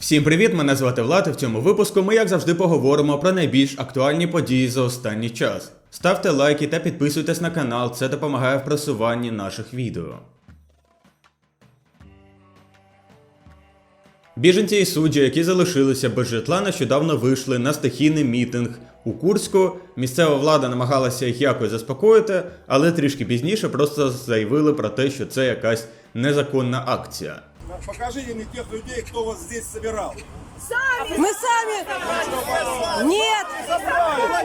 Всім привіт! Мене звати Влад. і В цьому випуску ми, як завжди, поговоримо про найбільш актуальні події за останній час. Ставте лайки та підписуйтесь на канал, це допомагає в просуванні наших відео. Біженці і судді, які залишилися без житла, нещодавно вийшли на стихійний мітинг у Курську. Місцева влада намагалася їх якось заспокоїти, але трішки пізніше просто заявили про те, що це якась незаконна акція Покажите мне тех людей, кто вас здесь собирал. Мы сами... Нет!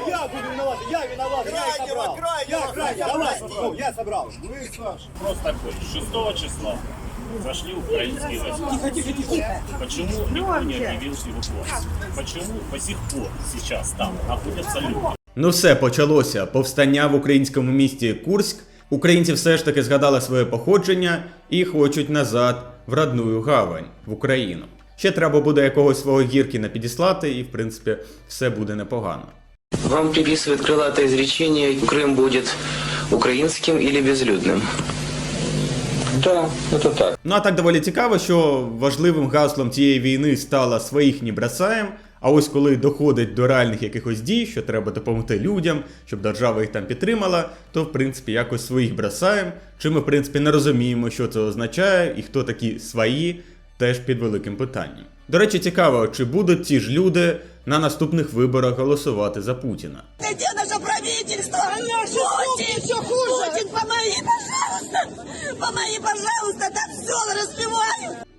Я буду виноват, я виноват, я их собрал. Я, крайне, давай, ну, я собрал. Вы, Саша. Вопрос такой. 6 числа зашли украинские войска. Почему никто не объявил эвакуацию? Почему до сих пор сейчас там находятся люди? Ну все почалося. Повстання в українському місті Курськ. Українці все ж таки згадали своє походження і хочуть назад в родную гавань в Україну. Ще треба буде якогось свого гіркіна підіслати, і в принципі все буде непогано. Вам приписывают крылатое изречение «Крым будет украинским или безлюдным». Да, это так. Ну а так доволі цікаво, що важливим гаслом цієї війни стало своїх не бросаєм. А ось коли доходить до реальних якихось дій, що треба допомогти людям, щоб держава їх там підтримала, то в принципі якось своїх бросаєм. Чи ми в принципі не розуміємо, що це означає, і хто такі свої, теж під великим питанням. До речі, цікаво, чи будуть ті ж люди на наступних виборах голосувати за Путіна. Где наше правительство? Путин! Все хуже! Путин, помоги, пожалуйста! Помоги, пожалуйста! Там все разбивают!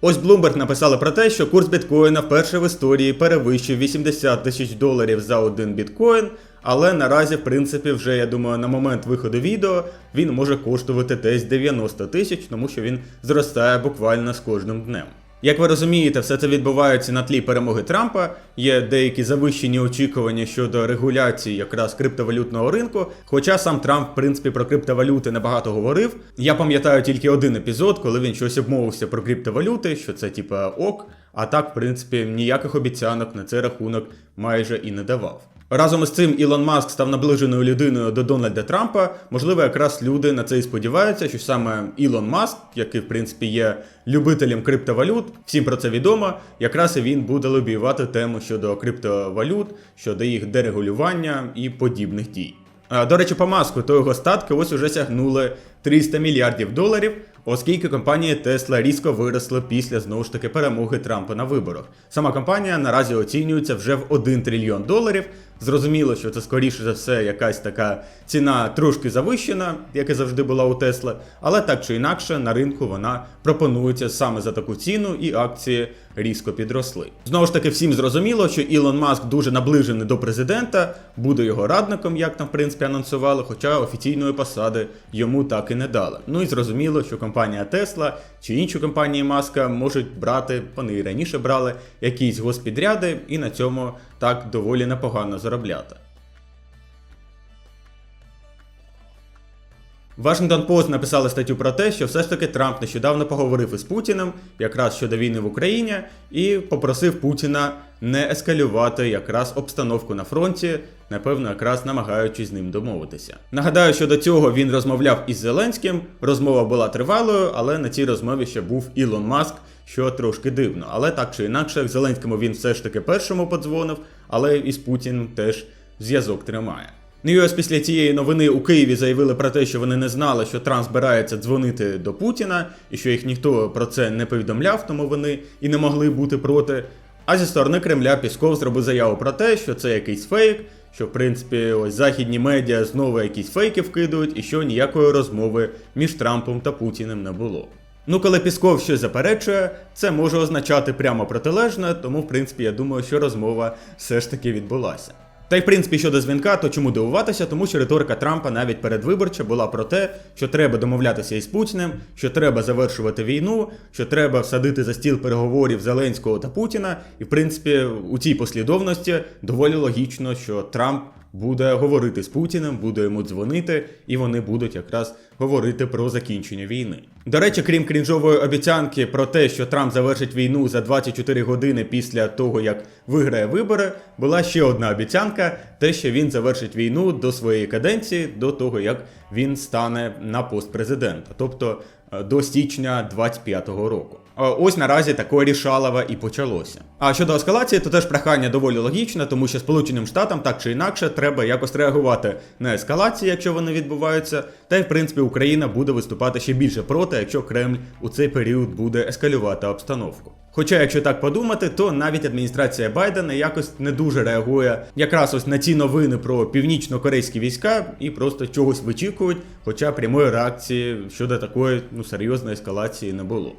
Ось Bloomberg написали про те, що курс біткоїна вперше в історії перевищив 80 тисяч доларів за один біткоін, але наразі, в принципі, вже я думаю, на момент виходу відео він може коштувати десь 90 тисяч, тому що він зростає буквально з кожним днем. Як ви розумієте, все це відбувається на тлі перемоги Трампа. Є деякі завищені очікування щодо регуляції якраз криптовалютного ринку. Хоча сам Трамп, в принципі, про криптовалюти небагато говорив. Я пам'ятаю тільки один епізод, коли він щось обмовився про криптовалюти, що це типа ок. А так, в принципі, ніяких обіцянок на цей рахунок майже і не давав. Разом із цим Ілон Маск став наближеною людиною до Дональда Трампа. Можливо, якраз люди на це і сподіваються, що саме Ілон Маск, який в принципі є любителем криптовалют, всім про це відомо. Якраз і він буде лобіювати тему щодо криптовалют, щодо їх дерегулювання і подібних дій. До речі, по маску, то його статки ось уже сягнули 300 мільярдів доларів, оскільки компанія Tesla різко виросла після знову ж таки перемоги Трампа на виборах. Сама компанія наразі оцінюється вже в 1 трильйон доларів. Зрозуміло, що це скоріше за все якась така ціна трошки завищена, як і завжди була у Тесла, але так чи інакше на ринку вона пропонується саме за таку ціну, і акції різко підросли. Знову ж таки, всім зрозуміло, що Ілон Маск дуже наближений до президента, буде його радником, як там в принципі анонсували, хоча офіційної посади йому так і не дали. Ну і зрозуміло, що компанія Тесла чи інші компанії Маска можуть брати, вони і раніше брали якісь госпідряди і на цьому так доволі непогано заробляти. Washington Post написали статтю про те, що все ж таки Трамп нещодавно поговорив із Путіним якраз щодо війни в Україні і попросив Путіна не ескалювати якраз обстановку на фронті, напевно, якраз намагаючись з ним домовитися. Нагадаю, що до цього він розмовляв із Зеленським. Розмова була тривалою, але на цій розмові ще був Ілон Маск, що трошки дивно. Але так чи інакше, Зеленському він все ж таки першому подзвонив, але із Путіним теж зв'язок тримає. Ну і ось після цієї новини у Києві заявили про те, що вони не знали, що Трамп збирається дзвонити до Путіна, і що їх ніхто про це не повідомляв, тому вони і не могли бути проти. А зі сторони Кремля Пісков зробив заяву про те, що це якийсь фейк, що в принципі ось західні медіа знову якісь фейки вкидують, і що ніякої розмови між Трампом та Путіним не було. Ну, коли Пісков щось заперечує, це може означати прямо протилежне, тому в принципі я думаю, що розмова все ж таки відбулася. Та й в принципі щодо дзвінка, то чому дивуватися, тому що риторика Трампа навіть передвиборча була про те, що треба домовлятися із Путіним, що треба завершувати війну, що треба всадити за стіл переговорів Зеленського та Путіна. І в принципі у цій послідовності доволі логічно, що Трамп буде говорити з Путіним, буде йому дзвонити, і вони будуть якраз говорити про закінчення війни. До речі, крім крінжової обіцянки про те, що Трамп завершить війну за 24 години після того, як виграє вибори, була ще одна обіцянка: те, що він завершить війну до своєї каденції, до того як він стане на пост президента, тобто е, до січня 25-го року. Е, Ось наразі таке рішалово і почалося. А щодо ескалації, то теж прохання доволі логічне, тому що Сполученим Штатам так чи інакше треба якось реагувати на ескалації, якщо вони відбуваються. Та й в принципі Україна буде виступати ще більше проти, якщо Кремль у цей період буде ескалювати обстановку. Хоча, якщо так подумати, то навіть адміністрація Байдена якось не дуже реагує якраз ось на ці новини про північно-корейські війська і просто чогось вичікують, хоча прямої реакції щодо такої ну серйозної ескалації не було.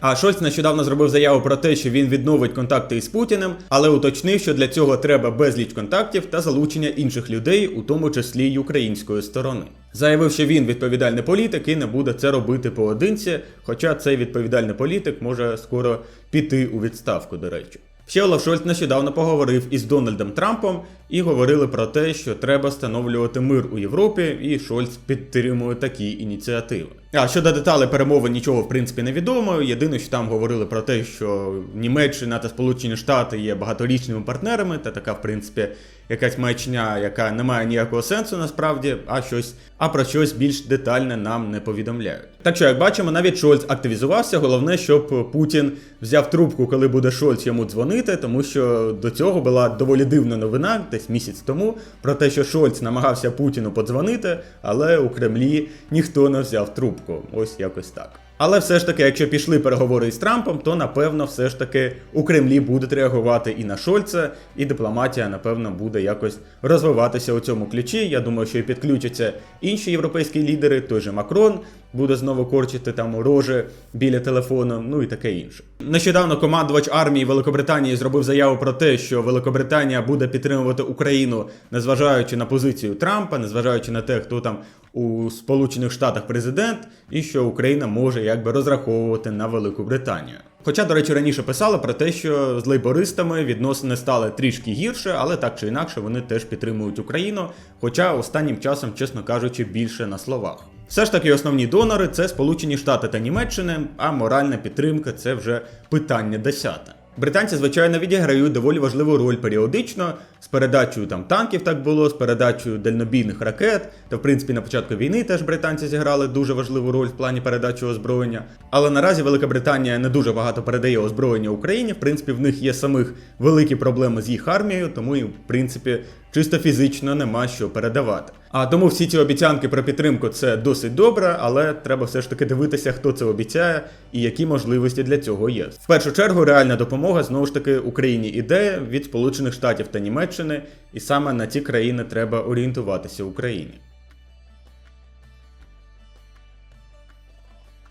А Шольц нещодавно зробив заяву про те, що він відновить контакти із Путіним, але уточнив, що для цього треба безліч контактів та залучення інших людей, у тому числі й української сторони. Заявив, що він відповідальний політик і не буде це робити поодинці, хоча цей відповідальний політик може скоро піти у відставку, до речі. Ще Олаф Шольц нещодавно поговорив із Дональдом Трампом і говорили про те, що треба встановлювати мир у Європі, і Шольц підтримує такі ініціативи. А щодо деталей перемови нічого в принципі не відомо. Єдине, що там говорили про те, що Німеччина та Сполучені Штати є багаторічними партнерами, та така, в принципі, якась маячня, яка не має ніякого сенсу насправді, а щось, а про щось більш детальне нам не повідомляють. Так що, як бачимо, навіть Шольц активізувався. Головне, щоб Путін взяв трубку, коли буде Шольц йому дзвонити, тому що до цього була доволі дивна новина, десь місяць тому, про те, що Шольц намагався Путіну подзвонити, але у Кремлі ніхто не взяв трубку. Ось якось так. Але все ж таки, якщо пішли переговори із Трампом, то напевно все ж таки у Кремлі будуть реагувати і на Шольца, і дипломатія, напевно, буде якось розвиватися у цьому ключі. Я думаю, що і підключаться інші європейські лідери, той же Макрон буде знову корчити там рожи біля телефону, ну і таке інше. Нещодавно командувач армії Великобританії зробив заяву про те, що Великобританія буде підтримувати Україну, незважаючи на позицію Трампа, незважаючи на те, хто там у Сполучених Штатах президент, і що Україна може якби розраховувати на Велику Британію. Хоча, до речі, раніше писали про те, що з лейбористами відносини стали трішки гірше, але так чи інакше вони теж підтримують Україну. Хоча останнім часом, чесно кажучи, більше на словах. Все ж таки, основні донори це Сполучені Штати та Німеччина, а моральна підтримка це вже питання десяте. Британці, звичайно, відіграють доволі важливу роль періодично з передачею там танків, так було, з передачею дальнобійних ракет. Та в принципі на початку війни теж британці зіграли дуже важливу роль в плані передачі озброєння. Але наразі Велика Британія не дуже багато передає озброєння Україні. В принципі, в них є самих великі проблеми з їх армією, тому і в принципі чисто фізично нема що передавати. А тому всі ці обіцянки про підтримку це досить добре, але треба все ж таки дивитися, хто це обіцяє і які можливості для цього є. В першу чергу реальна допомога знову ж таки Україні іде від Сполучених Штатів та Німеччини, і саме на ці країни треба орієнтуватися Україні.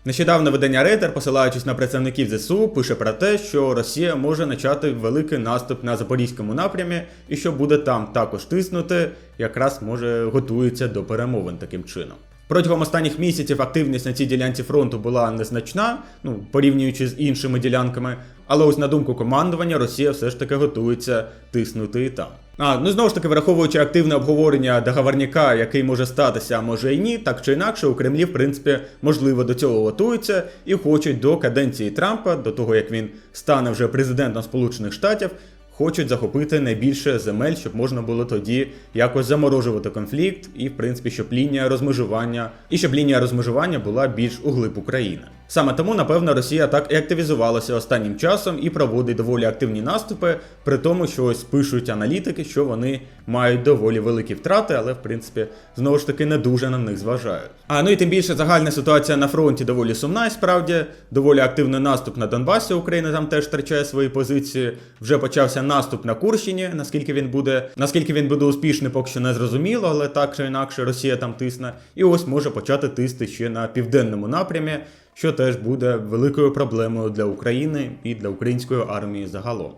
Нещодавно видання Рейтер, посилаючись на представників ЗСУ, пише про те, що Росія може почати великий наступ на запорізькому напрямі, і що буде там також тиснути, якраз може готується до перемовин таким чином. Протягом останніх місяців активність на цій ділянці фронту була незначна, ну порівнюючи з іншими ділянками. Але ось на думку командування, Росія все ж таки готується тиснути і там. А ну знову ж таки, враховуючи активне обговорення договорняка, який може статися, а може і ні, так чи інакше, у Кремлі, в принципі, можливо, до цього готуються і хочуть до каденції Трампа, до того як він стане вже президентом Сполучених Штатів. Хочуть захопити найбільше земель, щоб можна було тоді якось заморожувати конфлікт, і в принципі, щоб лінія розмежування, і щоб лінія розмежування була більш углиб України. Саме тому, напевно, Росія так і активізувалася останнім часом і проводить доволі активні наступи, при тому, що ось пишуть аналітики, що вони мають доволі великі втрати, але в принципі знову ж таки не дуже на них зважають. А ну і тим більше загальна ситуація на фронті доволі сумна, і справді доволі активний наступ на Донбасі. Україна там теж втрачає свої позиції. Вже почався наступ на Курщині. Наскільки він буде, наскільки він буде успішний, поки що не зрозуміло, але так чи інакше Росія там тисне. І ось може почати тисти ще на південному напрямі, що теж буде великою проблемою для України і для української армії загалом.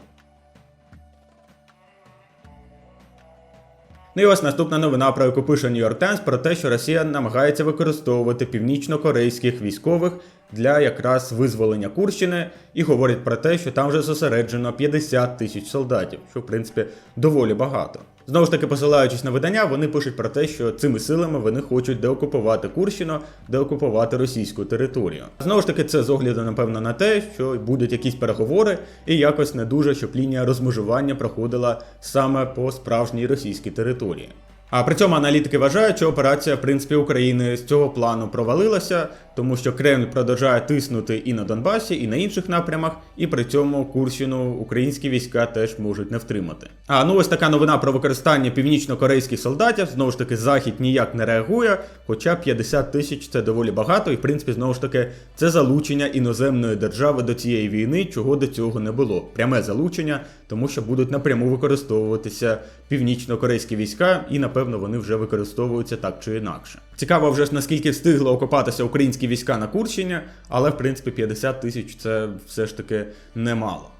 Ну і ось наступна новина, про яку пише New York Times, про те, що Росія намагається використовувати північно-корейських військових для якраз визволення Курщини і говорить про те, що там вже зосереджено 50 тисяч солдатів, що в принципі доволі багато. Знову ж таки, посилаючись на видання, вони пишуть про те, що цими силами вони хочуть деокупувати Курщину, деокупувати російську територію. Знову ж таки, це з огляду, напевно, на те, що будуть якісь переговори, і якось не дуже, щоб лінія розмежування проходила саме по справжній російській території. А при цьому аналітики вважають, що операція, в принципі, України з цього плану провалилася, тому що Кремль продовжує тиснути і на Донбасі, і на інших напрямах, і при цьому Курщину українські війська теж можуть не втримати. А ну ось така новина про використання північно-корейських солдатів. Знову ж таки, захід ніяк не реагує, хоча 50 тисяч це доволі багато, і в принципі, знову ж таки, це залучення іноземної держави до цієї війни, чого до цього не було. Пряме залучення, тому що будуть напряму використовуватися північно-корейські війська, і напевно вони вже використовуються так чи інакше. Цікаво вже ж наскільки встигло окопатися українські війська на Курщині, але в принципі 50 тисяч це все ж таки немало.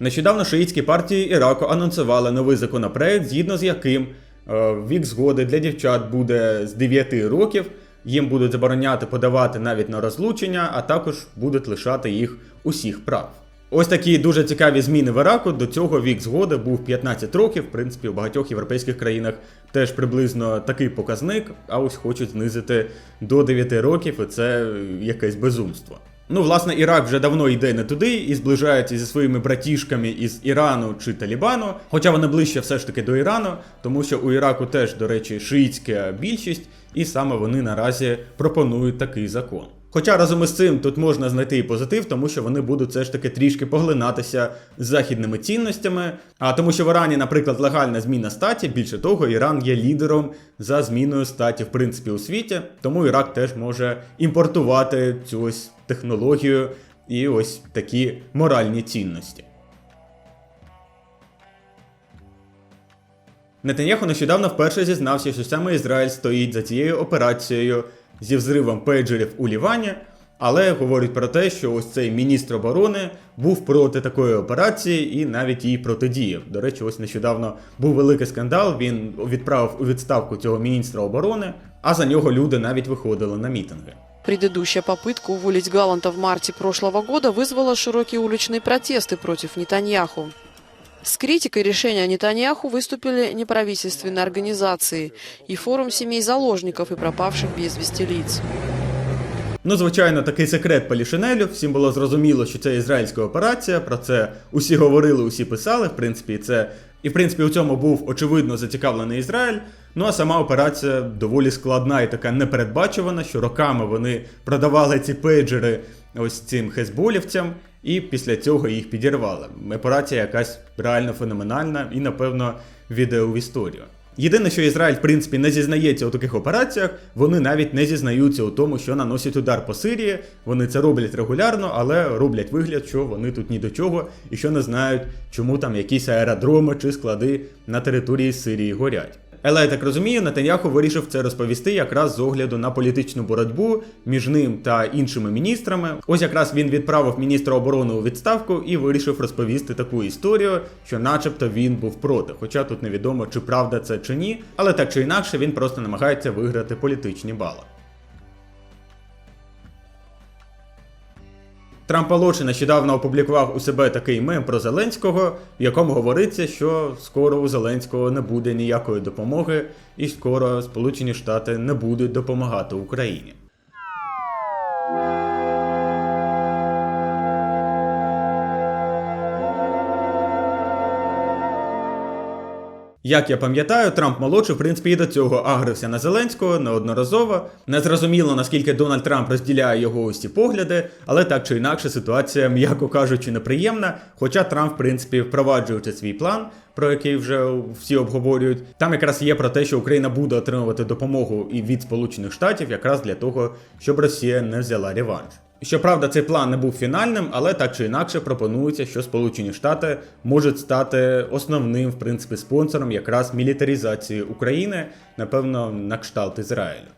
Нещодавно шиїтські партії Іраку анонсували новий законопроект, згідно з яким е, вік згоди для дівчат буде з 9 років. Їм будуть забороняти подавати навіть на розлучення, а також будуть лишати їх усіх прав. Ось такі дуже цікаві зміни в Іраку. До цього вік згоди був 15 років. В принципі, у багатьох європейських країнах теж приблизно такий показник, а ось хочуть знизити до 9 років, і це якесь безумство. Ну, власне, Ірак вже давно йде не туди і зближається зі своїми братішками із Ірану чи Талібану, хоча вони ближче все ж таки до Ірану, тому що у Іраку теж, до речі, шиїцька більшість, і саме вони наразі пропонують такий закон. Хоча разом із цим тут можна знайти і позитив, тому що вони будуть все ж таки трішки поглинатися з західними цінностями. А тому, що в Ірані, наприклад, легальна зміна статі, більше того, Іран є лідером за зміною статі, в принципі, у світі, тому Ірак теж може імпортувати цю ось технологію і ось такі моральні цінності. Нетаньяху нещодавно вперше зізнався, що саме Ізраїль стоїть за цією операцією зі взривом пейджерів у Лівані, але говорить про те, що ось цей міністр оборони був проти такої операції і навіть їй протидіяв. До речі, ось нещодавно був великий скандал. Він відправив у відставку цього міністра оборони, а за нього люди навіть виходили на мітинги. Предыдущая попытка уволить Галанта в марте прошлого года вызвала широкие уличные протесты против Нетаньяху. С критикой решения Нетаньяху выступили неправительственные организации и форум семей заложников и пропавших без вести лиц. Ну, звичайно, такий секрет Полішинелю. Всім було зрозуміло, що це ізраїльська операція. Про це усі говорили, усі писали. В принципі, це і в принципі у цьому був очевидно зацікавлений Ізраїль. Ну а сама операція доволі складна і така непередбачувана, що роками вони продавали ці пейджери ось цим хезболівцям, і після цього їх підірвали. Операція якась реально феноменальна і, напевно, відео в історію. Єдине, що Ізраїль, в принципі, не зізнається у таких операціях, вони навіть не зізнаються у тому, що наносять удар по Сирії. Вони це роблять регулярно, але роблять вигляд, що вони тут ні до чого і що не знають, чому там якісь аеродроми чи склади на території Сирії горять. Але я так розумію, Натаньяху вирішив це розповісти якраз з огляду на політичну боротьбу між ним та іншими міністрами. Ось якраз він відправив міністра оборони у відставку і вирішив розповісти таку історію, що, начебто, він був проти. Хоча тут невідомо, чи правда це чи ні, але так чи інакше він просто намагається виграти політичні бали. Трамп молодший нещодавно опублікував у себе такий мем про Зеленського, в якому говориться, що скоро у Зеленського не буде ніякої допомоги, і скоро Сполучені Штати не будуть допомагати Україні. Як я пам'ятаю, Трамп молодший, в принципі, і до цього агрився на Зеленського неодноразово. Незрозуміло, наскільки Дональд Трамп розділяє його ось ці погляди, але так чи інакше ситуація, м'яко кажучи, неприємна. Хоча Трамп, в принципі, впроваджуючи свій план, про який вже всі обговорюють, там якраз є про те, що Україна буде отримувати допомогу і від Сполучених Штатів, якраз для того, щоб Росія не взяла реванш. Щоправда, цей план не був фінальним, але так чи інакше пропонується, що Сполучені Штати можуть стати основним, в принципі, спонсором якраз мілітаризації України, напевно, на кшталт Ізраїлю.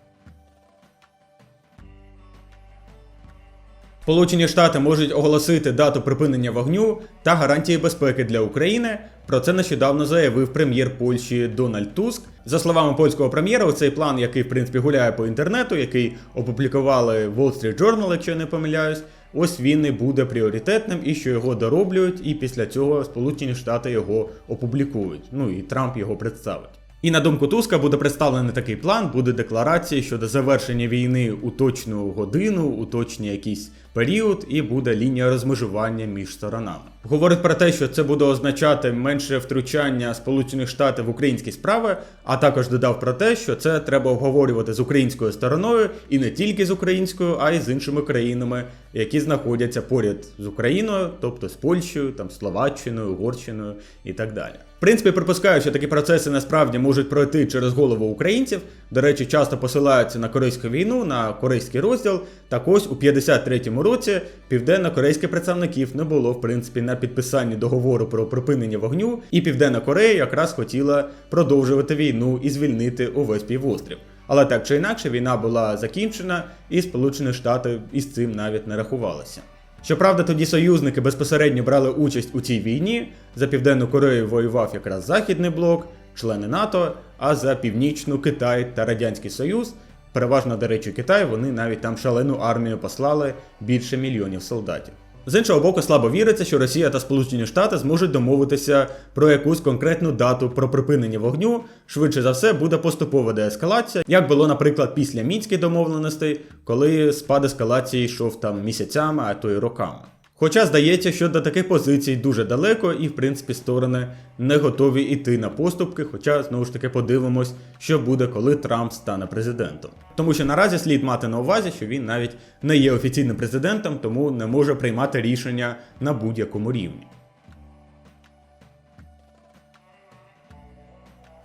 Сполучені Штати можуть оголосити дату припинення вогню та гарантії безпеки для України. Про це нещодавно заявив прем'єр Польщі Дональд Туск. За словами польського прем'єра, цей план, який в принципі гуляє по інтернету, який опублікували Wall Street Journal, якщо я не помиляюсь, ось він і буде пріоритетним, і що його дороблюють, і після цього Сполучені Штати його опублікують. Ну і Трамп його представить. І на думку Туска буде представлений такий план, буде декларація щодо завершення війни у точну годину, у точний якийсь період, і буде лінія розмежування між сторонами. Говорить про те, що це буде означати менше втручання Сполучених Штатів в українські справи, а також додав про те, що це треба обговорювати з українською стороною і не тільки з українською, а й з іншими країнами, які знаходяться поряд з Україною, тобто з Польщею, там Словаччиною, Угорщиною і так далі. В принципі, припускаю, що такі процеси насправді можуть пройти через голову українців. До речі, часто посилаються на корейську війну, на корейський розділ. Так ось у 53-му році південно-корейських представників не було, в принципі, на підписанні договору про припинення вогню, і Південна Корея якраз хотіла продовжувати війну і звільнити увесь півострів. Але так чи інакше, війна була закінчена, і Сполучені Штати із цим навіть не рахувалися. Щоправда, тоді союзники безпосередньо брали участь у цій війні. За Південну Корею воював якраз Західний блок, члени НАТО, а за північну Китай та Радянський Союз. Переважно, до речі, Китай, вони навіть там шалену армію послали більше мільйонів солдатів. З іншого боку, слабо віриться, що Росія та Сполучені Штати зможуть домовитися про якусь конкретну дату про припинення вогню. Швидше за все буде поступова деескалація, як було, наприклад, після мінських домовленостей, коли спад ескалації йшов там місяцями, а то й роками. Хоча здається, що до таких позицій дуже далеко, і в принципі сторони не готові йти на поступки. Хоча знову ж таки подивимось, що буде, коли Трамп стане президентом. Тому що наразі слід мати на увазі, що він навіть не є офіційним президентом, тому не може приймати рішення на будь-якому рівні.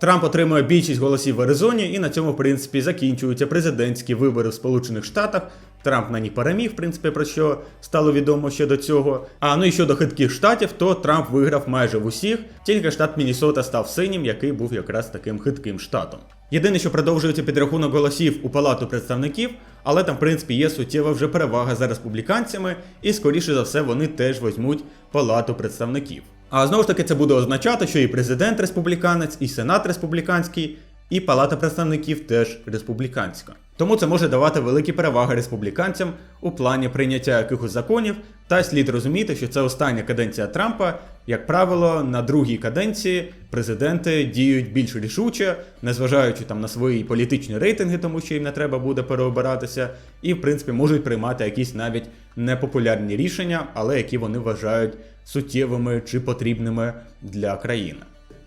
Трамп отримує більшість голосів в Аризоні, і на цьому, в принципі, закінчуються президентські вибори в Сполучених Штатах. Трамп на них переміг, в принципі, про що стало відомо ще до цього. А ну і щодо хитких штатів, то Трамп виграв майже в усіх, тільки штат Міннесота став синім, який був якраз таким хитким штатом. Єдине, що продовжується підрахунок голосів у Палату представників, але там, в принципі, є суттєва вже перевага за республіканцями, і скоріше за все вони теж візьмуть Палату представників. А знову ж таки, це буде означати, що і президент республіканець, і сенат республіканський, і Палата представників теж республіканська. Тому це може давати великі переваги республіканцям у плані прийняття якихось законів, та слід розуміти, що це остання каденція Трампа. Як правило, на другій каденції президенти діють більш рішуче, незважаючи там на свої політичні рейтинги, тому що їм не треба буде переобиратися, і в принципі можуть приймати якісь навіть непопулярні рішення, але які вони вважають суттєвими чи потрібними для країни.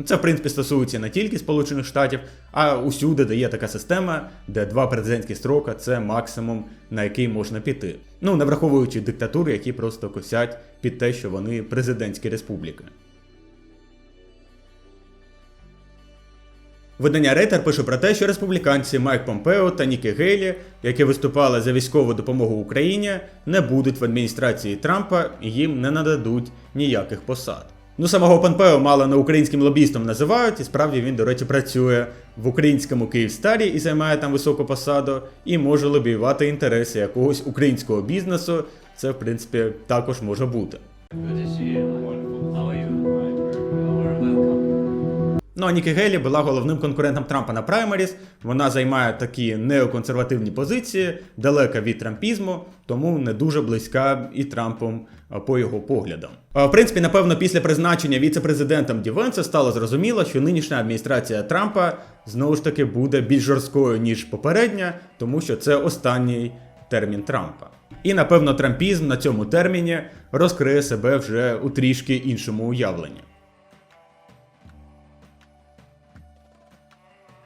Це, в принципі, стосується не тільки Сполучених Штатів, а усюди, де є така система, де два президентські строка це максимум, на який можна піти. Ну, не враховуючи диктатури, які просто косять під те, що вони президентські республіки. Видання Рейтер пише про те, що республіканці Майк Помпео та Нікі Гейлі, які виступали за військову допомогу Україні, не будуть в адміністрації Трампа і їм не нададуть ніяких посад. Ну, самого Панпео мало не українським лобістом називають, і справді він, до речі, працює в українському Київстарі і займає там високу посаду, і може лобіювати інтереси якогось українського бізнесу. Це, в принципі, також може бути. Ну а Нікі Гейлі була головним конкурентом Трампа на праймеріс. Вона займає такі неоконсервативні позиції, далека від трампізму, тому не дуже близька і Трампом по його поглядам. В принципі, напевно, після призначення віце-президентом Дівенса стало зрозуміло, що нинішня адміністрація Трампа знову ж таки буде більш жорсткою ніж попередня, тому що це останній термін Трампа. І напевно трампізм на цьому терміні розкриє себе вже у трішки іншому уявленні.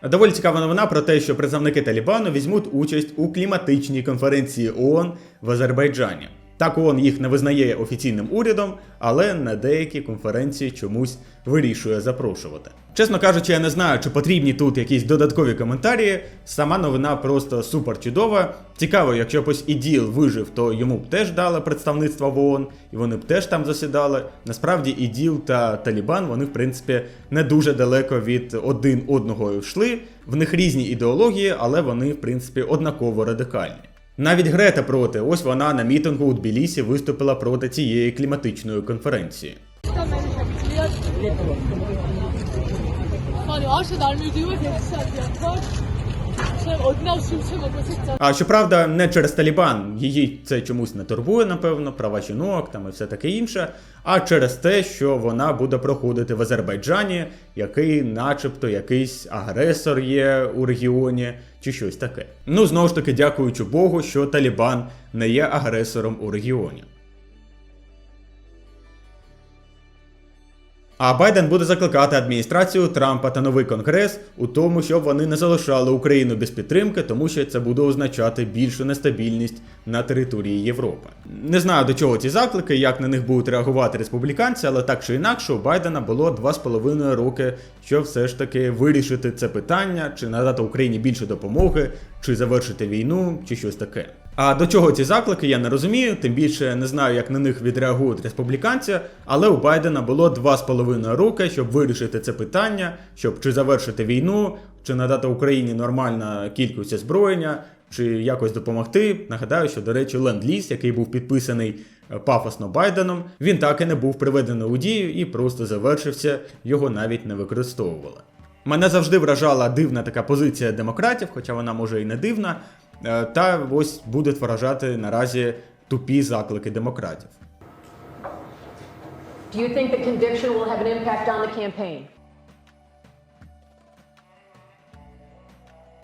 Доволі цікава новина про те, що представники Талібану візьмуть участь у кліматичній конференції ООН в Азербайджані. Так ООН їх не визнає офіційним урядом, але на деякі конференції чомусь вирішує запрошувати. Чесно кажучи, я не знаю, чи потрібні тут якісь додаткові коментарі. Сама новина просто супер чудова. Цікаво, якщо б ось іділ вижив, то йому б теж дали представництво в ООН, і вони б теж там засідали. Насправді, іділ та Талібан, вони, в принципі, не дуже далеко від один одного йшли. В них різні ідеології, але вони, в принципі, однаково радикальні. Навіть Грета проти. Ось вона на мітингу у Тбілісі виступила проти цієї кліматичної конференції. Одна Шевченко посіця. А щоправда, не через Талібан. Її це чомусь не турбує, напевно, права жінок там і все таке інше, а через те, що вона буде проходити в Азербайджані, який, начебто, якийсь агресор є у регіоні, чи щось таке. Ну знову ж таки, дякуючи Богу, що Талібан не є агресором у регіоні. А Байден буде закликати адміністрацію Трампа та новий конгрес у тому, щоб вони не залишали Україну без підтримки, тому що це буде означати більшу нестабільність на території Європи. Не знаю до чого ці заклики, як на них будуть реагувати республіканці, але так чи інакше у Байдена було два з половиною роки, щоб все ж таки вирішити це питання, чи надати Україні більше допомоги, чи завершити війну, чи щось таке. А до чого ці заклики, я не розумію, тим більше не знаю, як на них відреагують республіканці, але у Байдена було два з половиною роки, щоб вирішити це питання, щоб чи завершити війну, чи надати Україні нормальна кількість озброєння, чи якось допомогти. Нагадаю, що, до речі, ленд-ліз, який був підписаний е, пафосно Байденом, він так і не був приведений у дію і просто завершився, його навіть не використовували. Мене завжди вражала дивна така позиція демократів, хоча вона може і не дивна. Е, Та ось будуть вражати наразі тупі заклики демократів. Do you think the conviction will have an impact on the campaign?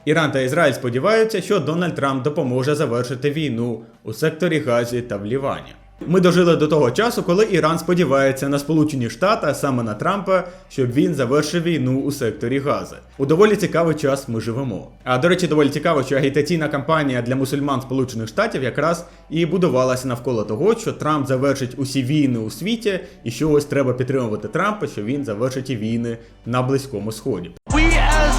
Іран та Ізраїль сподіваються, що Дональд Трамп допоможе завершити війну у секторі Газі та в Лівані. Ми дожили до того часу, коли Іран сподівається на Сполучені Штати, а саме на Трампа, щоб він завершив війну у секторі Гази. У доволі цікавий час ми живемо. А до речі, доволі цікаво, що агітаційна кампанія для мусульман Сполучених Штатів якраз і будувалася навколо того, що Трамп завершить усі війни у світі, і що ось треба підтримувати Трампа, що він завершить і війни на Близькому Сході.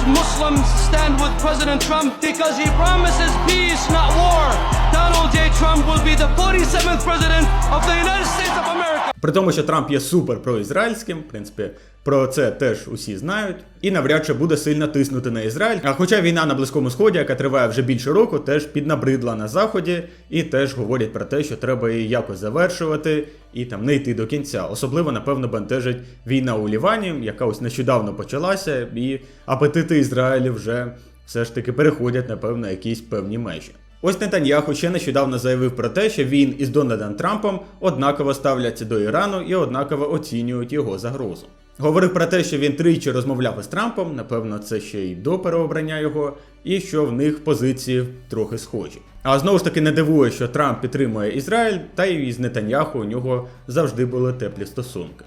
We as Muslims stand with President Trump because he promises peace, not war. Donald J. Trump will be the 47th president of the United States of America. При тому, що Трамп є супер проізраїльським, в принципі, про це теж усі знають, і навряд чи буде сильно тиснути на Ізраїль. А хоча війна на Близькому Сході, яка триває вже більше року, теж піднабридла на заході, і теж говорять про те, що треба її якось завершувати і там не йти до кінця. Особливо, напевно, бентежить війна у Лівані, яка ось нещодавно почалася, і апетити Ізраїлю вже все ж таки переходять, напевно, якісь певні межі. Ось Нетаньяху ще нещодавно заявив про те, що він із Дональдом Трампом однаково ставляться до Ірану і однаково оцінюють його загрозу. Говорив про те, що він тричі розмовляв із Трампом, напевно, це ще й до переобрання його, і що в них позиції трохи схожі. А знову ж таки не дивує, що Трамп підтримує Ізраїль, та й із Нетаньяху у нього завжди були теплі стосунки.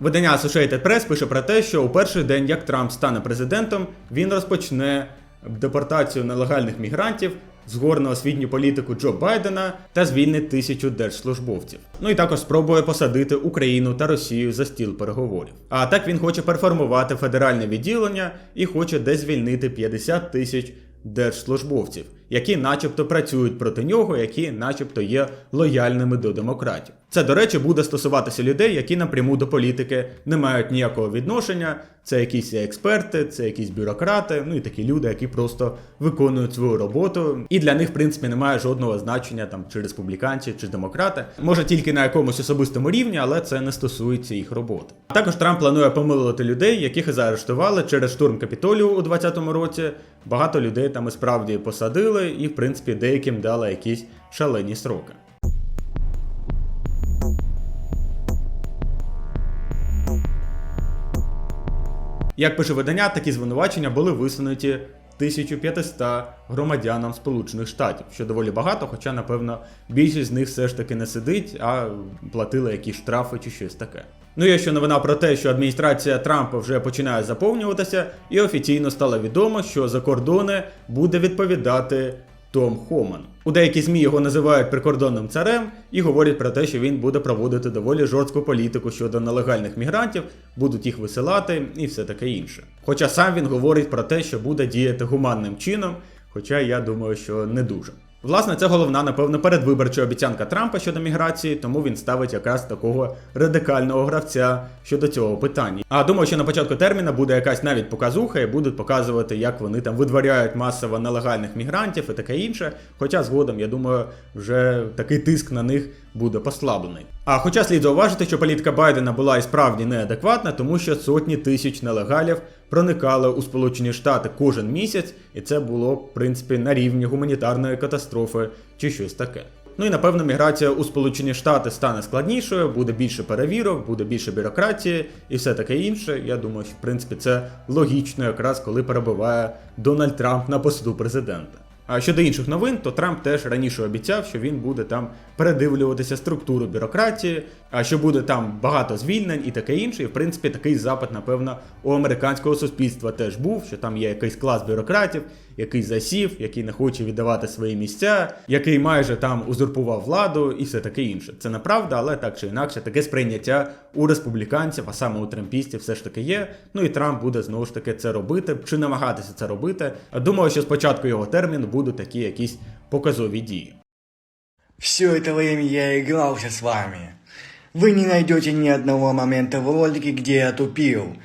Видання Associated Press пише про те, що у перший день, як Трамп стане президентом, він розпочне депортацію нелегальних мігрантів, згорне освітню політику Джо Байдена та звільнить тисячу держслужбовців. Ну і також спробує посадити Україну та Росію за стіл переговорів. А так він хоче переформувати федеральне відділення і хоче десь звільнити 50 тисяч держслужбовців, які начебто працюють проти нього, які начебто є лояльними до демократів. Це, до речі, буде стосуватися людей, які напряму до політики не мають ніякого відношення. Це якісь експерти, це якісь бюрократи, ну і такі люди, які просто виконують свою роботу. І для них, в принципі, немає жодного значення там чи республіканці, чи демократи. Може тільки на якомусь особистому рівні, але це не стосується їх роботи. Також Трамп планує помилувати людей, яких заарештували через штурм Капітолію у 2020 році. Багато людей там і справді посадили, і в принципі деяким дали якісь шалені сроки. Як пише видання, такі звинувачення були висунуті 1500 громадянам Сполучених Штатів, що доволі багато, хоча, напевно, більшість з них все ж таки не сидить, а платили якісь штрафи чи щось таке. Ну і ще новина про те, що адміністрація Трампа вже починає заповнюватися, і офіційно стало відомо, що за кордони буде відповідати Том Хоман. У деякі ЗМІ його називають прикордонним царем і говорять про те, що він буде проводити доволі жорстку політику щодо нелегальних мігрантів, будуть їх висилати і все таке інше. Хоча сам він говорить про те, що буде діяти гуманним чином, хоча я думаю, що не дуже. Власне, це головна, напевно, передвиборча обіцянка Трампа щодо міграції, тому він ставить якраз такого радикального гравця щодо цього питання. А думаю, що на початку терміна буде якась навіть показуха, і будуть показувати, як вони там видворяють масово нелегальних мігрантів і таке інше. Хоча згодом, я думаю, вже такий тиск на них буде послаблений. А хоча слід зауважити, що політика Байдена була і справді неадекватна, тому що сотні тисяч нелегалів проникали у Сполучені Штати кожен місяць, і це було, в принципі, на рівні гуманітарної катастрофи чи щось таке. Ну і напевно міграція у Сполучені Штати стане складнішою, буде більше перевірок, буде більше бюрократії і все таке інше. Я думаю, що в принципі це логічно, якраз коли перебуває Дональд Трамп на посту президента. А щодо інших новин, то Трамп теж раніше обіцяв, що він буде там передивлюватися структуру бюрократії, а що буде там багато звільнень і таке інше. І в принципі такий запит, напевно, у американського суспільства теж був, що там є якийсь клас бюрократів, який засів, який не хоче віддавати свої місця, який майже там узурпував владу і все таке інше. Це неправда, але так чи інакше, таке сприйняття у республіканців, а саме у трампістів, все ж таки є. Ну і Трамп буде знову ж таки це робити чи намагатися це робити. Думаю, що спочатку його терміну будуть такі якісь показові дії. Все это время я игрался с вами. Вы не найдете ни одного момента в ролике, где я тупил.